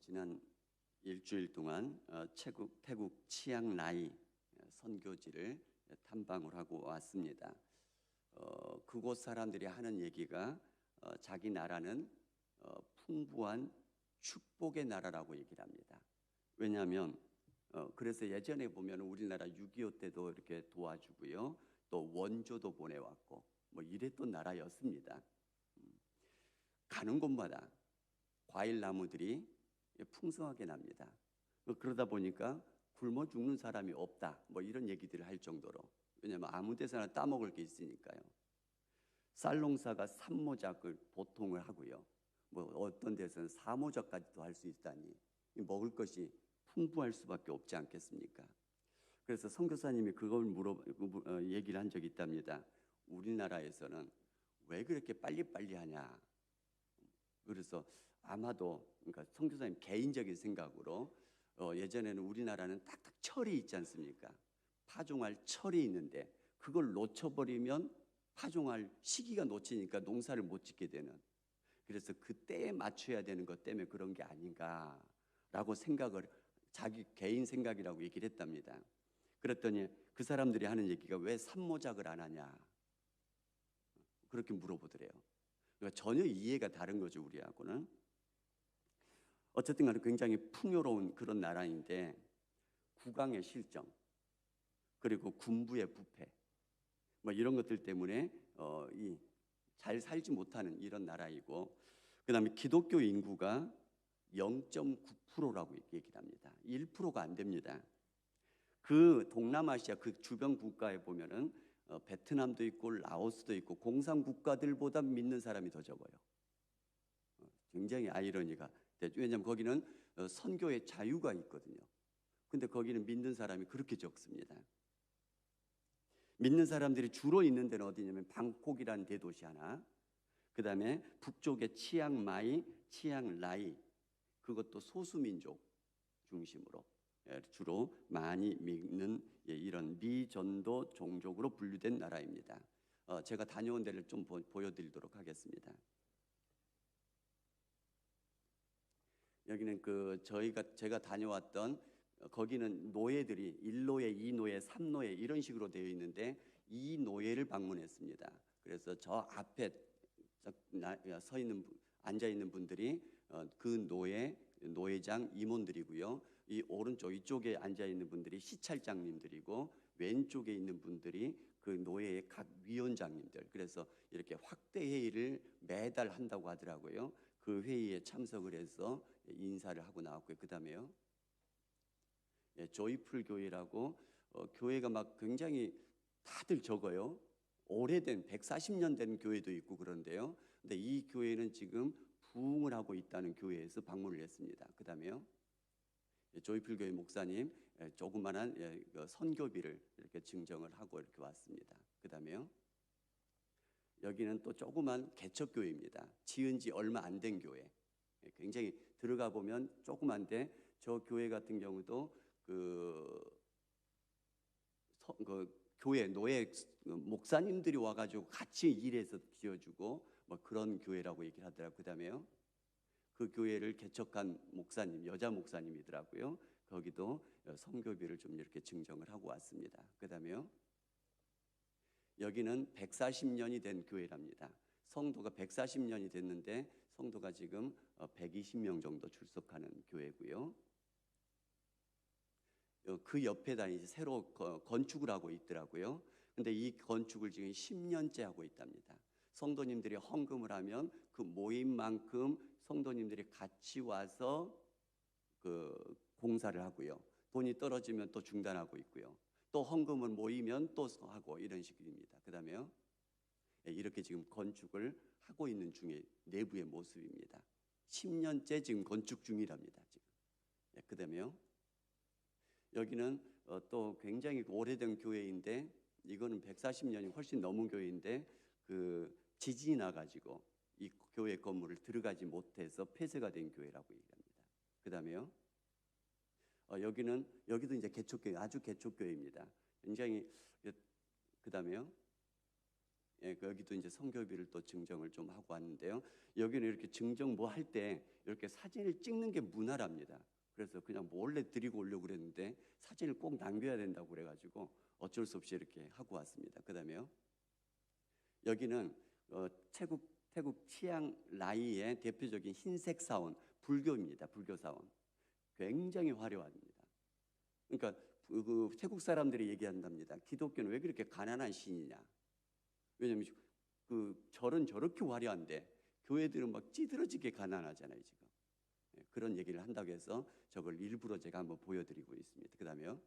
지난 일주일 동안 어, 태국, 태국 치앙라이 선교지를 탐방을 하고 왔습니다. 어, 그곳 사람들이 하는 얘기가 어, 자기 나라는 어, 풍부한 축복의 나라라고 얘기를 합니다. 왜냐하면 어, 그래서 예전에 보면 우리나라 6.25 때도 이렇게 도와주고요, 또 원조도 보내왔고 뭐 이랬던 나라였습니다. 음, 가는 곳마다 과일 나무들이 풍성하게 납니다. 어, 그러다 보니까 굶어 죽는 사람이 없다. 뭐 이런 얘기들을 할 정도로 왜냐하면 아무 데서나 따먹을 게 있으니까요. 쌀 농사가 삼모작을 보통을 하고요. 뭐 어떤 데서는 사모작까지도 할 수 있다니 먹을 것이 풍부할 수밖에 없지 않겠습니까? 그래서 선교사님이 그걸 물어 어, 얘기를 한 적이 있답니다. 우리나라에서는 왜 그렇게 빨리빨리 하냐? 그래서 아마도 그러니까 선교사님 개인적인 생각으로 어, 예전에는 우리나라는 딱딱 철이 있지 않습니까? 파종할 철이 있는데 그걸 놓쳐버리면 파종할 시기가 놓치니까 농사를 못 짓게 되는 그래서 그때에 맞춰야 되는 것 때문에 그런 게 아닌가라고 생각을 자기 개인 생각이라고 얘기를 했답니다. 그랬더니 그 사람들이 하는 얘기가 왜 산모작을 안 하냐 그렇게 물어보더래요. 그러니까 전혀 이해가 다른 거죠 우리하고는. 어쨌든 간에 굉장히 풍요로운 그런 나라인데 국왕의 실정 그리고 군부의 부패 뭐 이런 것들 때문에 어, 이 잘 살지 못하는 이런 나라이고 그 다음에 기독교 인구가 0.9%라고 얘기를 합니다. 1%가 안 됩니다. 그 동남아시아 그 주변 국가에 보면은 어, 베트남도 있고 라오스도 있고 공산 국가들보다 믿는 사람이 더 적어요. 어, 굉장히 아이러니가 왜냐하면 거기는 어, 선교의 자유가 있거든요. 근데 거기는 믿는 사람이 그렇게 적습니다. 믿는 사람들이 주로 있는 데는 어디냐면 방콕이라는 대도시 하나, 그 다음에 북쪽의 치앙마이, 치앙라이, 그것도 소수민족 중심으로 예, 주로 많이 믿는 예, 이런 미전도 종족으로 분류된 나라입니다. 어, 제가 다녀온 데를 좀 보여드리도록 하겠습니다. 여기는 그 저희가 제가 다녀왔던 어, 거기는 노예들이 1노예, 2노예, 3노예 이런 식으로 되어 있는데 이 노예를 방문했습니다. 그래서 저 앞에 서 있는 앉아 있는 분들이 어, 그 노예 노예장 임원들이고요. 이 오른쪽 이쪽에 앉아 있는 분들이 시찰장님들이고 왼쪽에 있는 분들이 그 노예의 각 위원장님들. 그래서 이렇게 확대 회의를 매달 한다고 하더라고요. 그 회의에 참석을 해서 인사를 하고 나왔고요. 그 다음에요. 예, 조이풀 교회라고 어, 교회가 막 굉장히 다들 적어요. 오래된 140년 된 교회도 있고 그런데요. 근데 이 교회는 지금 부흥을 하고 있다는 교회에서 방문을 했습니다. 그 다음에요. 예, 조이풀 교회 목사님 예, 조그만한 예, 그 선교비를 이렇게 증정을 하고 이렇게 왔습니다. 그 다음에요. 여기는 또 조그만 개척교회입니다. 지은 지 얼마 안 된 교회. 굉장히 들어가 보면 조그만데 저 교회 같은 경우도 그, 서, 그 교회 노예 목사님들이 와가지고 같이 일해서 지어주고 뭐 그런 교회라고 얘기를 하더라고요. 그다음에요. 그 교회를 개척한 목사님 여자 목사님이더라고요. 거기도 성교비를 좀 이렇게 증정을 하고 왔습니다. 그다음에요. 여기는 140년이 된 교회랍니다. 성도가 140년이 됐는데 성도가 지금 120명 어, 정도 출석하는 교회고요. 어, 그 옆에다 이제 새로 건축을 하고 있더라고요. 근데 이 건축을 지금 10년째 하고 있답니다. 성도님들이 헌금을 하면 그 모임만큼 성도님들이 같이 와서 그 공사를 하고요. 돈이 떨어지면 또 중단하고 있고요. 또 헌금을 모이면 또 하고 이런 식입니다. 그 다음에요. 예, 이렇게 지금 건축을 하고 있는 중에 내부의 모습입니다. 10년째 지금 건축 중이랍니다. 지금. 예, 그다음에요. 여기는 어, 또 굉장히 오래된 교회인데 이거는 140년이 훨씬 넘은 교회인데 그 지진이 나가지고 이 교회 건물을 들어가지 못해서 폐쇄가 된 교회라고 얘기합니다. 그 다음에요. 어, 여기는 여기도 이제 개척교회 아주 개척교회입니다. 굉장히 그 다음에요. 예, 그 여기도 이제 성교비를 또 증정을 좀 하고 왔는데요. 여기는 이렇게 증정 뭐 할 때 이렇게 사진을 찍는 게 문화랍니다. 그래서 그냥 몰래 드리고 오려고 그랬는데 사진을 꼭 남겨야 된다고 그래가지고 어쩔 수 없이 이렇게 하고 왔습니다. 그 다음에요. 여기는 어, 태국 태국 치앙 라이의 대표적인 흰색 사원 불교입니다. 불교 사원 굉장히 화려합니다. 그러니까 그, 그 태국 사람들이 얘기한답니다. 기독교는 왜 그렇게 가난한 신이냐? 왜냐면 그 절은 저렇게 화려한데 교회들은 막 찌들어지게 가난하잖아요 지금 예, 그런 얘기를 한다고 해서 저걸 일부러 제가 한번 보여드리고 있습니다. 그 다음에요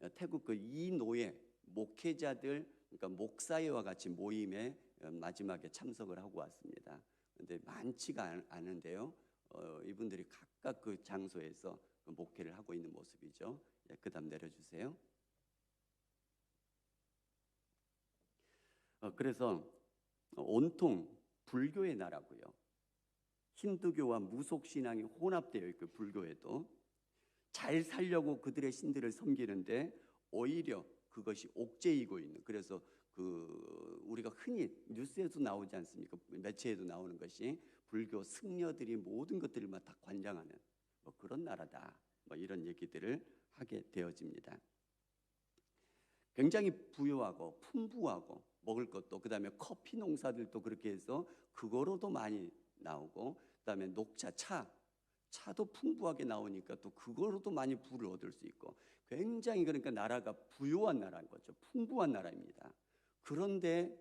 어, 태국 그 이노예 목회자들 그러니까 목사회와 같이 모임에 어, 마지막에 참석을 하고 왔습니다. 근데 많지가 않- 않은데요. 어, 이분들이 각 각 그 장소에서 그 목회를 하고 있는 모습이죠. 예, 그다음 내려주세요. 어, 그래서 온통 불교의 나라고요. 힌두교와 무속 신앙이 혼합되어 있고 불교에도 잘 살려고 그들의 신들을 섬기는데 오히려 그것이 옥죄이고 있는 그래서 그 우리가 흔히 뉴스에도 나오지 않습니까? 매체에도 나오는 것이 불교 승려들이 모든 것들을 막 다 관장하는 뭐 그런 나라다. 뭐 이런 얘기들을 하게 되어집니다. 굉장히 부유하고 풍부하고 먹을 것도 그다음에 커피 농사들도 그렇게 해서 그거로도 많이 나오고 그다음에 녹차 차 차도 풍부하게 나오니까 또 그거로도 많이 부를 얻을 수 있고 굉장히 그러니까 나라가 부유한 나라인 거죠 풍부한 나라입니다 그런데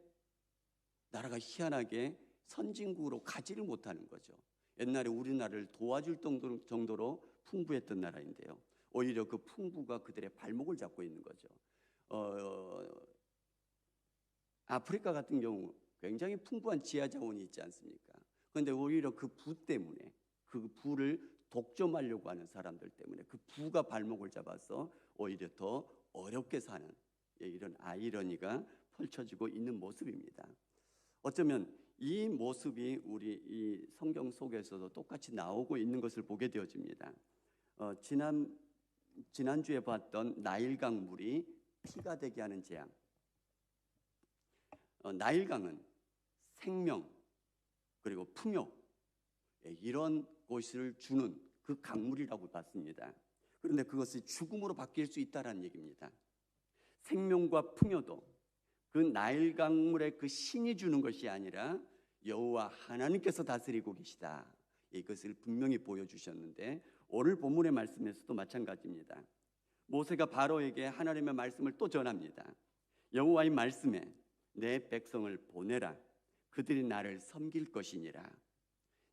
나라가 희한하게 선진국으로 가지를 못하는 거죠 옛날에 우리나라를 도와줄 정도로, 풍부했던 나라인데요 오히려 그 풍부가 그들의 발목을 잡고 있는 거죠 어, 아프리카 같은 경우 굉장히 풍부한 지하 자원이 있지 않습니까? 그런데 오히려 그 부 때문에 그 부를 독점하려고 하는 사람들 때문에 그 부가 발목을 잡아서 오히려 더 어렵게 사는 예, 이런 아이러니가 펼쳐지고 있는 모습입니다. 어쩌면 이 모습이 우리 이 성경 속에서도 똑같이 나오고 있는 것을 보게 되어집니다. 어, 지난 지난주에 봤던 나일강 물이 피가 되게 하는 재앙. 어, 나일강은 생명 그리고 풍요 예, 이런 것을 주는 그 강물이라고 봤습니다. 그런데 그것이 죽음으로 바뀔 수 있다라는 얘기입니다. 생명과 풍요도 그 나일 강물의 그 신이 주는 것이 아니라 여호와 하나님께서 다스리고 계시다. 이것을 분명히 보여주셨는데 오늘 본문의 말씀에서도 마찬가지입니다. 모세가 바로에게 하나님의 말씀을 또 전합니다. 여호와의 말씀에 내 백성을 보내라. 그들이 나를 섬길 것이니라.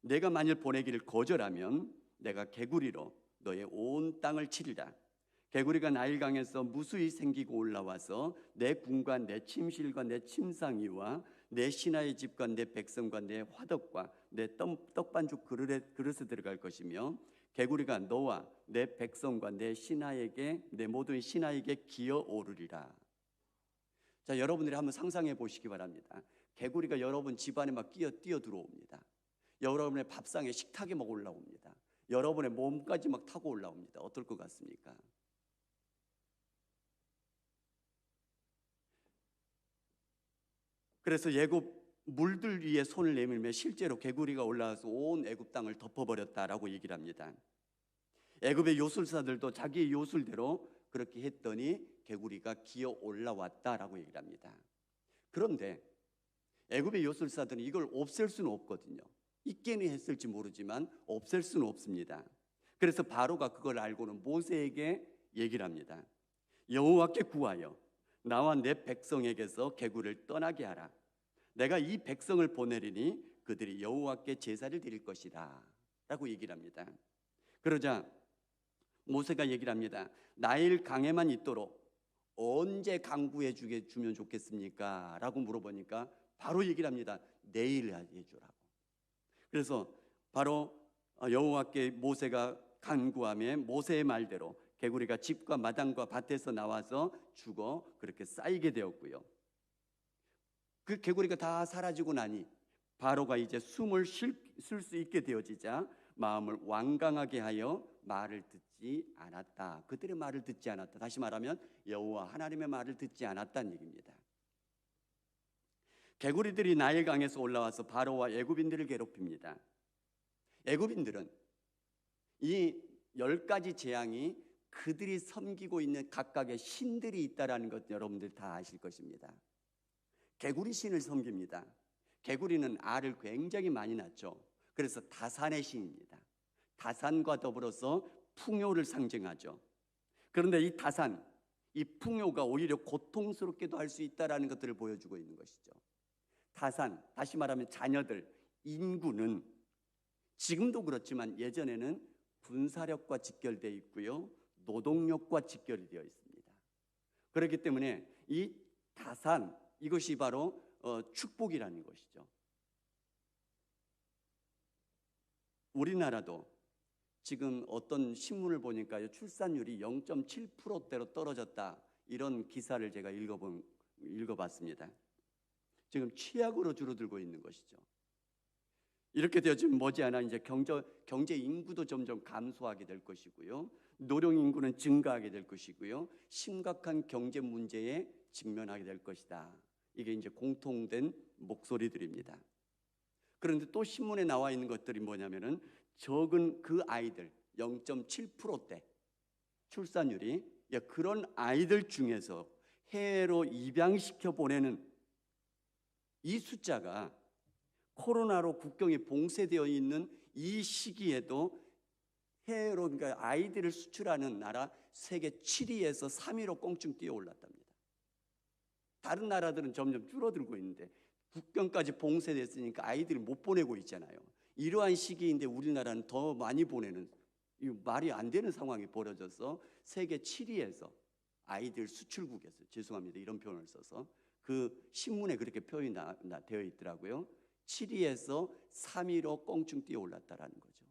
내가 만일 보내기를 거절하면 내가 개구리로 너의 온 땅을 치리라. 개구리가 나일강에서 무수히 생기고 올라와서 내 궁과 내 침실과 내 침상이와 내 신하의 집과 내 백성과 내 화덕과 내 떡- 떡반죽 그릇에, 그릇에 들어갈 것이며 개구리가 너와 내 백성과 내 신하에게 내 모든 신하에게 기어 오르리라. 자, 여러분들이 한번 상상해 보시기 바랍니다. 개구리가 여러분 집안에 막 끼어 뛰어 들어옵니다. 여러분의 밥상에 식탁에 막 올라옵니다. 여러분의 몸까지 막 타고 올라옵니다. 어떨 것 같습니까? 그래서 예굽 물들 위에 손을 내밀며 실제로 개구리가 올라와서 온 애굽 땅을 덮어버렸다라고 얘기를 합니다. 애굽의 요술사들도 자기의 요술대로 그렇게 했더니 개구리가 기어 올라왔다라고 얘기를 합니다. 그런데 애굽의 요술사들은 이걸 없앨 수는 없거든요. 있게는 했을지 모르지만 없앨 수는 없습니다. 그래서 바로가 그걸 알고는 모세에게 얘기를 합니다. 여호와께 구하여 나와 내 백성에게서 개구를 떠나게 하라. 내가 이 백성을 보내리니 그들이 여호와께 제사를 드릴 것이다. 라고 얘기를 합니다. 그러자 모세가 얘기를 합니다. 나일 강에만 있도록 언제 강구해 주게 주면 좋겠습니까? 라고 물어보니까 바로 얘기를 합니다. 내일 해 주라고. 그래서 바로 여호와께 모세가 간구함에 모세의 말대로 개구리가 집과 마당과 밭에서 나와서 죽어 그렇게 쌓이게 되었고요. 그 개구리가 다 사라지고 나니 바로가 이제 숨을 쉴 수 있게 되어지자 마음을 완강하게 하여 말을 듣지 않았다. 그들의 말을 듣지 않았다. 다시 말하면 여호와 하나님의 말을 듣지 않았다는 얘기입니다. 개구리들이 나일강에서 올라와서 바로와 애굽인들을 괴롭힙니다. 애굽인들은 이 열 가지 재앙이 그들이 섬기고 있는 각각의 신들이 있다라는 것 여러분들 다 아실 것입니다. 개구리 신을 섬깁니다. 개구리는 알을 굉장히 많이 낳죠. 그래서 다산의 신입니다. 다산과 더불어서 풍요를 상징하죠. 그런데 이 다산, 이 풍요가 오히려 고통스럽게도 할 수 있다라는 것들을 보여주고 있는 것이죠. 다산, 다시 말하면 자녀들, 인구는 지금도 그렇지만 예전에는 군사력과 직결되어 있고요. 노동력과 직결이 되어 있습니다. 그렇기 때문에 이 다산 이것이 바로 어, 축복이라는 것이죠. 우리나라도 지금 어떤 신문을 보니까요 출산율이 0.7%대로 떨어졌다 이런 기사를 제가 읽어본 읽어봤습니다. 지금 취약으로 줄어들고 있는 것이죠. 이렇게 되어지면 머지않아 이제 경제, 경제 인구도 점점 감소하게 될 것이고요. 노령 인구는 증가하게 될 것이고요. 심각한 경제 문제에 직면하게 될 것이다. 이게 이제 공통된 목소리들입니다. 그런데 또 신문에 나와 있는 것들이 뭐냐면은 적은 그 아이들 0.7%대 출산율이 예, 그런 아이들 중에서 해외로 입양시켜 보내는 이 숫자가 코로나로 국경이 봉쇄되어 있는 이 시기에도 해외로 그러니까 아이들을 수출하는 나라 세계 7위에서 3위로 꽁충 뛰어 올랐답니다. 다른 나라들은 점점 줄어들고 있는데 국경까지 봉쇄됐으니까 아이들을 못 보내고 있잖아요. 이러한 시기인데 우리나라는 더 많이 보내는 이 말이 안 되는 상황이 벌어져서 세계 7위에서 아이들 수출국에서 죄송합니다 이런 표현을 써서 그 신문에 그렇게 표현이 나, 나, 되어 있더라고요. 7위에서 3위로 꽁충 뛰어 올랐다라는 거죠.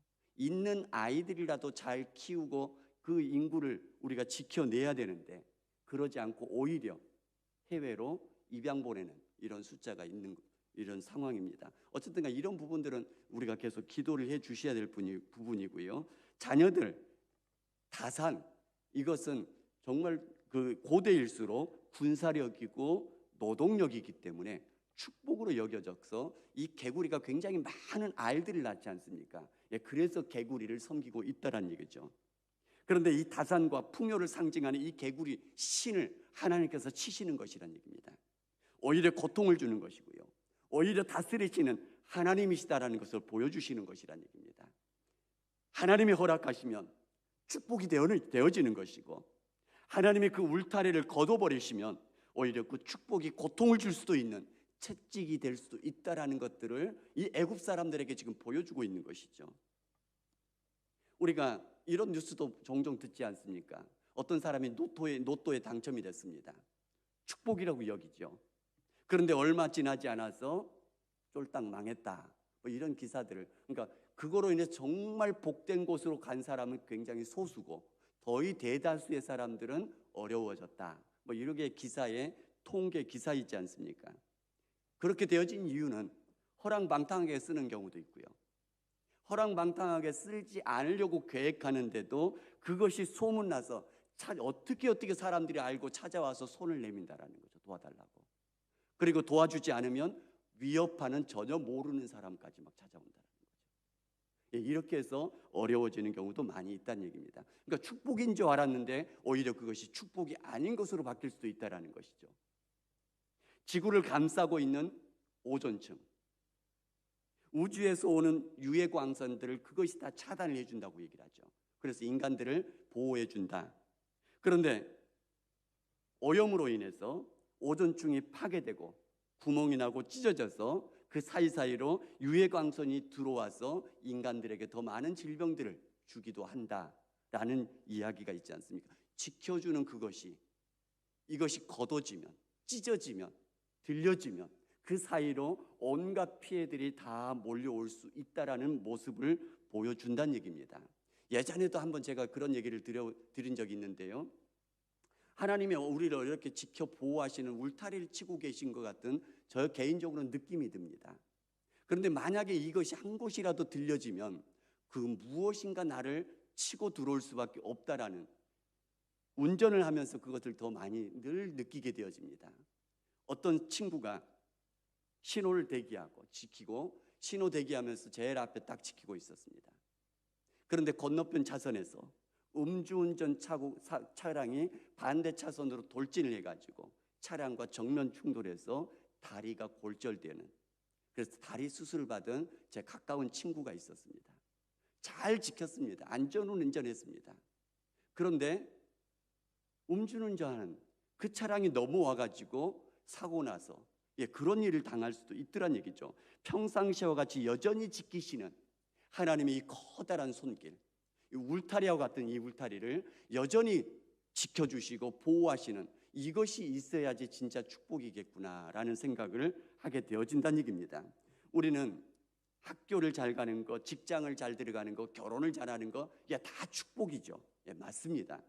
있는 아이들이라도 잘 키우고 그 인구를 우리가 지켜내야 되는데 그러지 않고 오히려 해외로 입양 보내는 이런 숫자가 있는 이런 상황입니다. 어쨌든 이런 부분들은 우리가 계속 기도를 해 주셔야 될 부분이고요. 자녀들 다산 이것은 정말 그 고대일수록 군사력이고 노동력이기 때문에 축복으로 여겨져서 이 개구리가 굉장히 많은 알들을 낳지 않습니까? 예, 그래서 개구리를 섬기고 있다란 얘기죠. 그런데 이 다산과 풍요를 상징하는 이 개구리 신을 하나님께서 치시는 것이란 얘기입니다. 오히려 고통을 주는 것이고요. 오히려 다스리시는 하나님이시다라는 것을 보여주시는 것이란 얘기입니다. 하나님이 허락하시면 축복이 되어지는 것이고 하나님이 그 울타리를 걷어버리시면 오히려 그 축복이 고통을 줄 수도 있는 채찍이 될 수도 있다라는 것들을 이 애굽 사람들에게 지금 보여주고 있는 것이죠. 우리가 이런 뉴스도 종종 듣지 않습니까? 어떤 사람이 노토에 노또에 당첨이 됐습니다. 축복이라고 여기죠. 그런데 얼마 지나지 않아서 쫄딱 망했다. 뭐 이런 기사들을 그러니까 그거로 인해 정말 복된 곳으로 간 사람은 굉장히 소수고 거의 대다수의 사람들은 어려워졌다. 뭐 이렇게 기사에 통계 기사 있지 않습니까? 그렇게 되어진 이유는 허랑방탕하게 쓰는 경우도 있고요. 허랑방탕하게 쓰지 않으려고 계획하는데도 그것이 소문나서 어떻게 어떻게 사람들이 알고 찾아와서 손을 내민다라는 거죠. 도와달라고. 그리고 도와주지 않으면 위협하는 전혀 모르는 사람까지 막 찾아온다는 거죠. 예, 이렇게 해서 어려워지는 경우도 많이 있다는 얘기입니다. 그러니까 축복인 줄 알았는데 오히려 그것이 축복이 아닌 것으로 바뀔 수도 있다라는 것이죠. 지구를 감싸고 있는 오존층, 우주에서 오는 유해 광선들을 그것이 다 차단을 해준다고 얘기를 하죠. 그래서 인간들을 보호해 준다. 그런데 오염으로 인해서 오존층이 파괴되고 구멍이 나고 찢어져서 그 사이사이로 유해 광선이 들어와서 인간들에게 더 많은 질병들을 주기도 한다라는 이야기가 있지 않습니까? 지켜주는 그것이 이것이 걷어지면 찢어지면 들려지면 그 사이로 온갖 피해들이 다 몰려올 수 있다라는 모습을 보여준다는 얘기입니다. 예전에도 한번 제가 그런 얘기를 드려, 드린 적이 있는데요. 하나님이 우리를 이렇게 지켜 보호하시는 울타리를 치고 계신 것 같은 저 개인적으로 느낌이 듭니다. 그런데 만약에 이것이 한 곳이라도 들려지면 그 무엇인가 나를 치고 들어올 수밖에 없다라는 운전을 하면서 그것을 더 많이 늘 느끼게 되어집니다. 어떤 친구가 신호를 대기하고 지키고 신호 대기하면서 제일 앞에 딱 지키고 있었습니다. 그런데 건너편 차선에서 음주운전 차고, 사, 차량이 반대 차선으로 돌진을 해가지고 차량과 정면 충돌해서 다리가 골절되는 그래서 다리 수술을 받은 제 가까운 친구가 있었습니다. 잘 지켰습니다. 안전운전했습니다. 그런데 음주운전하는 그 차량이 넘어와가지고 사고 나서 예, 그런 일을 당할 수도 있더란 얘기죠. 평상시와 같이 여전히 지키시는 하나님의 이 커다란 손길, 이 울타리와 같은 이 울타리를 여전히 지켜주시고 보호하시는 이것이 있어야지 진짜 축복이겠구나라는 생각을 하게 되어진다는 얘기입니다. 우리는 학교를 잘 가는 거, 직장을 잘 들어가는 거, 결혼을 잘하는 거, 이게 다 축복이죠. 예, 맞습니다.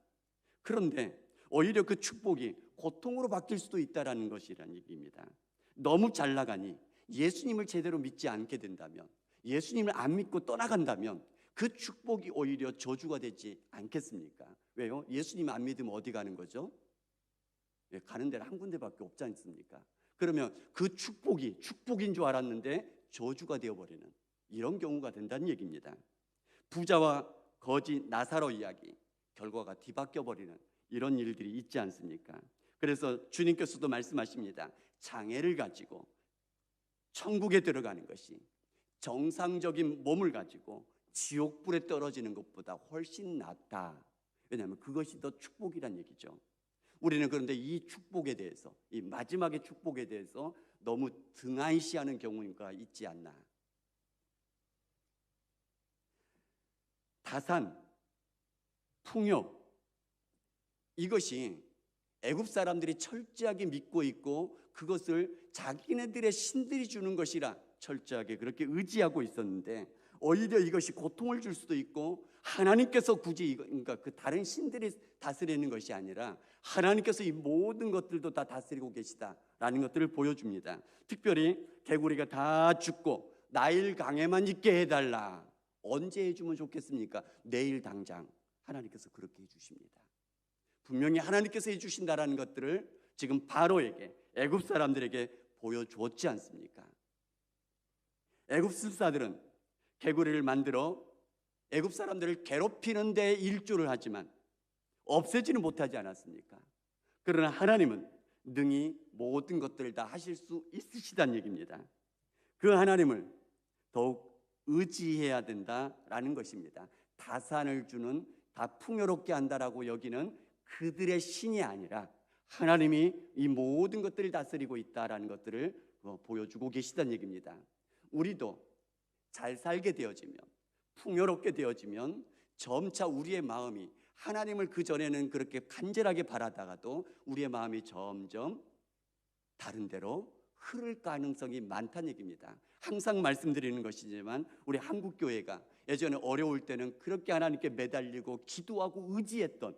그런데 오히려 그 축복이 고통으로 바뀔 수도 있다라는 것이란 얘기입니다. 너무 잘 나가니 예수님을 제대로 믿지 않게 된다면, 예수님을 안 믿고 떠나간다면 그 축복이 오히려 저주가 되지 않겠습니까? 왜요? 예수님 안 믿으면 어디 가는 거죠? 예, 가는 데는 한 군데밖에 없지 않습니까? 그러면 그 축복이 축복인 줄 알았는데 저주가 되어버리는 이런 경우가 된다는 얘기입니다. 부자와 거지 나사로 이야기 결과가 뒤바뀌어 버리는 이런 일들이 있지 않습니까? 그래서 주님께서도 말씀하십니다. 장애를 가지고 천국에 들어가는 것이 정상적인 몸을 가지고 지옥불에 떨어지는 것보다 훨씬 낫다. 왜냐하면 그것이 더 축복이란 얘기죠. 우리는 그런데 이 축복에 대해서, 이 마지막의 축복에 대해서 너무 등한시하는 경우가 있지 않나. 다산, 풍요, 이것이 애굽 사람들이 철저하게 믿고 있고 그것을 자기네들의 신들이 주는 것이라 철저하게 그렇게 의지하고 있었는데 오히려 이것이 고통을 줄 수도 있고 하나님께서 굳이 그러니까 그 다른 신들이 다스리는 것이 아니라 하나님께서 이 모든 것들도 다 다스리고 계시다라는 것들을 보여줍니다. 특별히 개구리가 다 죽고 나일 강에만 있게 해달라. 언제 해주면 좋겠습니까? 내일 당장 하나님께서 그렇게 해주십니다. 분명히 하나님께서 해주신다라는 것들을 지금 바로에게 애굽 사람들에게 보여주었지 않습니까? 애굽 술사들은 개구리를 만들어 애굽 사람들을 괴롭히는 데 일조를 하지만 없애지는 못하지 않았습니까? 그러나 하나님은 능히 모든 것들을 다 하실 수 있으시다는 얘기입니다. 그 하나님을 더욱 의지해야 된다라는 것입니다. 다산을 주는 다 풍요롭게 한다라고 여기는 그들의 신이 아니라 하나님이 이 모든 것들을 다스리고 있다라는 것들을 어, 보여주고 계시다는 얘기입니다. 우리도 잘 살게 되어지면 풍요롭게 되어지면 점차 우리의 마음이 하나님을 그 전에는 그렇게 간절하게 바라다가도 우리의 마음이 점점 다른 데로 흐를 가능성이 많다는 얘기입니다. 항상 말씀드리는 것이지만 우리 한국 교회가 예전에 어려울 때는 그렇게 하나님께 매달리고 기도하고 의지했던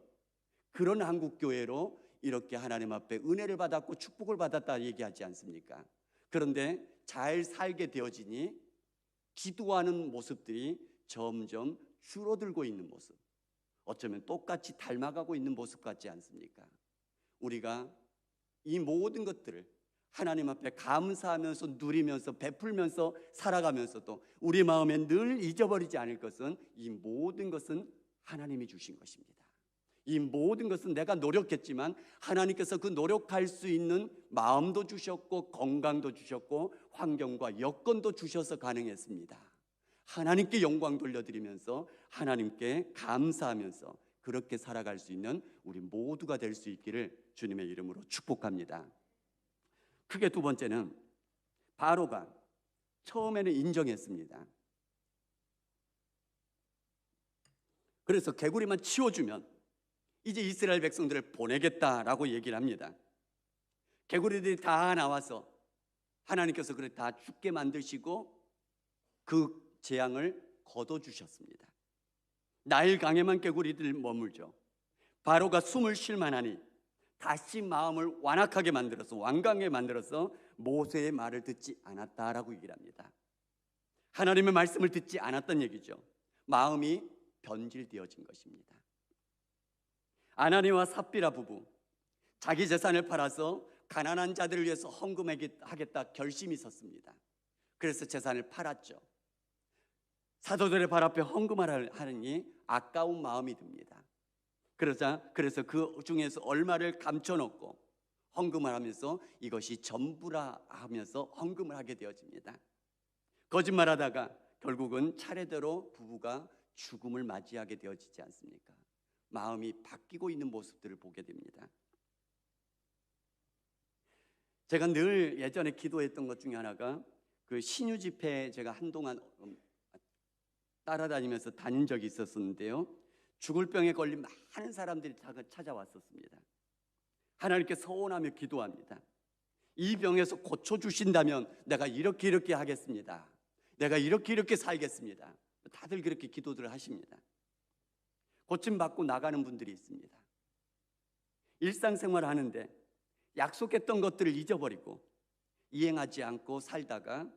그런 한국 교회로 이렇게 하나님 앞에 은혜를 받았고 축복을 받았다 얘기하지 않습니까? 그런데 잘 살게 되어지니 기도하는 모습들이 점점 줄어들고 있는 모습. 어쩌면 똑같이 닮아가고 있는 모습 같지 않습니까? 우리가 이 모든 것들을 하나님 앞에 감사하면서 누리면서 베풀면서 살아가면서도 우리 마음에 늘 잊어버리지 않을 것은 이 모든 것은 하나님이 주신 것입니다. 이 모든 것은 내가 노력했지만 하나님께서 그 노력할 수 있는 마음도 주셨고 건강도 주셨고 환경과 여건도 주셔서 가능했습니다. 하나님께 영광 돌려드리면서 하나님께 감사하면서 그렇게 살아갈 수 있는 우리 모두가 될 수 있기를 주님의 이름으로 축복합니다. 크게 두 번째는 바로가 처음에는 인정했습니다. 그래서 개구리만 치워주면 이제 이스라엘 백성들을 보내겠다라고 얘기를 합니다. 개구리들이 다 나와서 하나님께서 그를 다 죽게 만드시고 그 재앙을 거둬 주셨습니다. 나일 강에만 개구리들 머물죠. 바로가 숨을 쉴 만하니 다시 마음을 완악하게 만들어서 완강하게 만들어서 모세의 말을 듣지 않았다라고 얘기를 합니다. 하나님의 말씀을 듣지 않았던 얘기죠. 마음이 변질되어진 것입니다. 아나니와 삽비라 부부 자기 재산을 팔아서 가난한 자들을 위해서 헌금하겠다 결심이 있었습니다. 그래서 재산을 팔았죠. 사도들의 발 앞에 헌금하니 아까운 마음이 듭니다. 그러자 그래서 그 중에서 얼마를 감춰놓고 헌금을 하면서 이것이 전부라 하면서 헌금을 하게 되어집니다. 거짓말하다가 결국은 차례대로 부부가 죽음을 맞이하게 되어지지 않습니까? 마음이 바뀌고 있는 모습들을 보게 됩니다. 제가 늘 예전에 기도했던 것 중에 하나가 그 신유 집회 제가 한동안 음, 따라다니면서 다닌 적이 있었는데요. 죽을 병에 걸린 많은 사람들이 찾아왔었습니다. 하나님께 서원하며 기도합니다. 이 병에서 고쳐 주신다면 내가 이렇게 이렇게 하겠습니다. 내가 이렇게 이렇게 살겠습니다. 다들 그렇게 기도들을 하십니다. 고침 받고 나가는 분들이 있습니다. 일상생활 하는데 약속했던 것들을 잊어버리고 이행하지 않고 살다가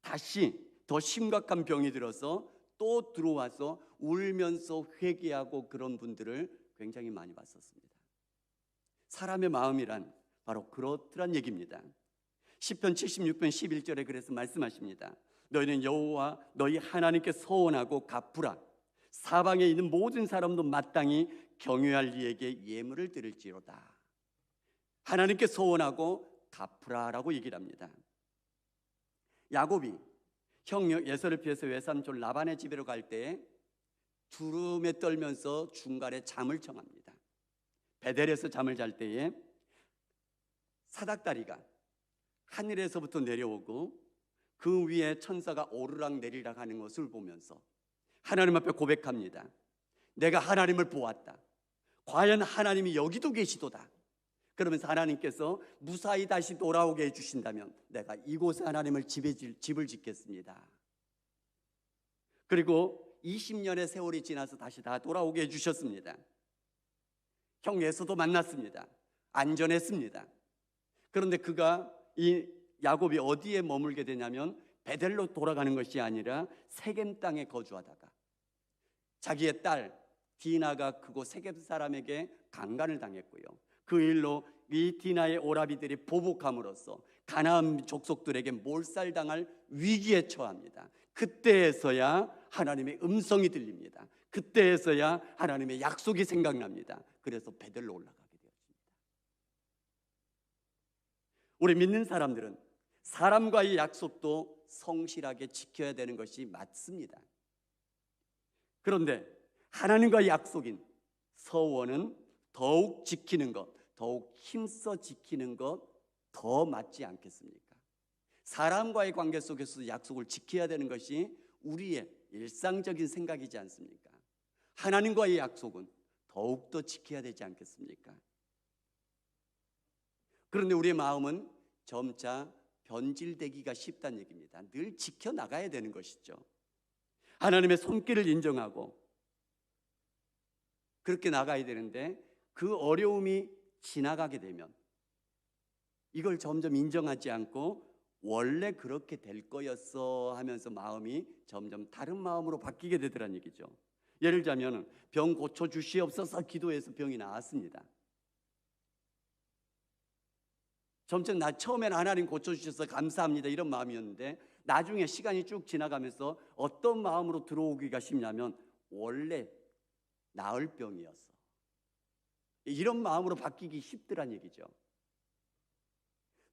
다시 더 심각한 병이 들어서 또 들어와서 울면서 회개하고 그런 분들을 굉장히 많이 봤었습니다. 사람의 마음이란 바로 그렇더란 얘기입니다. 10편 76편 11절에 그래서 말씀하십니다. 너희는 여호와 너희 하나님께 서원하고 갚으라. 사방에 있는 모든 사람도 마땅히 경유할 이에게 예물을 드릴지로다. 하나님께 서원하고 갚으라라고 얘기를 합니다. 야곱이 형 예서를 피해서 외삼촌 라반의 집으로 갈 때 두름에 떨면서 중간에 잠을 청합니다. 베델에서 잠을 잘 때에 사닥다리가 하늘에서부터 내려오고 그 위에 천사가 오르락 내리락 하는 것을 보면서 하나님 앞에 고백합니다. 내가 하나님을 보았다. 과연 하나님이 여기도 계시도다. 그러면서 하나님께서 무사히 다시 돌아오게 해주신다면 내가 이곳에 하나님을 집에, 집을 짓겠습니다. 그리고 20년의 세월이 지나서 다시 다 돌아오게 해주셨습니다. 형에서도 만났습니다. 안전했습니다. 그런데 그가 이 야곱이 어디에 머물게 되냐면 베델로 돌아가는 것이 아니라 세겜 땅에 거주하다가 자기의 딸 디나가 그곳 세겜 사람에게 강간을 당했고요. 그 일로 이 디나의 오라비들이 보복함으로써 가나안 족속들에게 몰살당할 위기에 처합니다. 그때에서야 하나님의 음성이 들립니다. 그때에서야 하나님의 약속이 생각납니다. 그래서 베델로 올라가게 되었습니다. 우리 믿는 사람들은 사람과의 약속도 성실하게 지켜야 되는 것이 맞습니다. 그런데 하나님과의 약속인 서원은 더욱 지키는 것, 더욱 힘써 지키는 것 더 맞지 않겠습니까? 사람과의 관계 속에서 약속을 지켜야 되는 것이 우리의 일상적인 생각이지 않습니까? 하나님과의 약속은 더욱더 지켜야 되지 않겠습니까? 그런데 우리의 마음은 점차 변질되기가 쉽다는 얘기입니다. 늘 지켜나가야 되는 것이죠. 하나님의 손길을 인정하고 그렇게 나가야 되는데 그 어려움이 지나가게 되면 이걸 점점 인정하지 않고 원래 그렇게 될 거였어 하면서 마음이 점점 다른 마음으로 바뀌게 되더란 얘기죠. 예를 들자면 병 고쳐 주시옵소서 기도해서 병이 나았습니다. 점점 나 처음엔 하나님 고쳐주셔서 감사합니다. 이런 마음이었는데 나중에 시간이 쭉 지나가면서 어떤 마음으로 들어오기가 쉽냐면 원래 나을 병이었어. 이런 마음으로 바뀌기 쉽더란 얘기죠.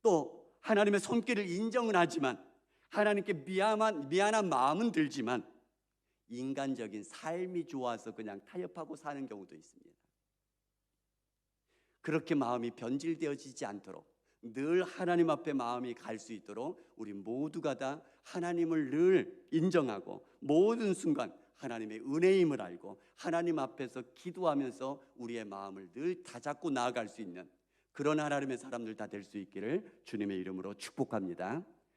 또 하나님의 손길을 인정은 하지만 하나님께 미안한, 미안한 마음은 들지만 인간적인 삶이 좋아서 그냥 타협하고 사는 경우도 있습니다. 그렇게 마음이 변질되어지지 않도록 늘 하나님 앞에 마음이 갈 수 있도록 우리 모두가 다 하나님을 늘 인정하고 모든 순간 하나님의 은혜임을 알고 하나님 앞에서 기도하면서 우리의 마음을 늘 다잡고 나아갈 수 있는 그런 하나님의 사람들 다 될 수 있기를 주님의 이름으로 축복합니다.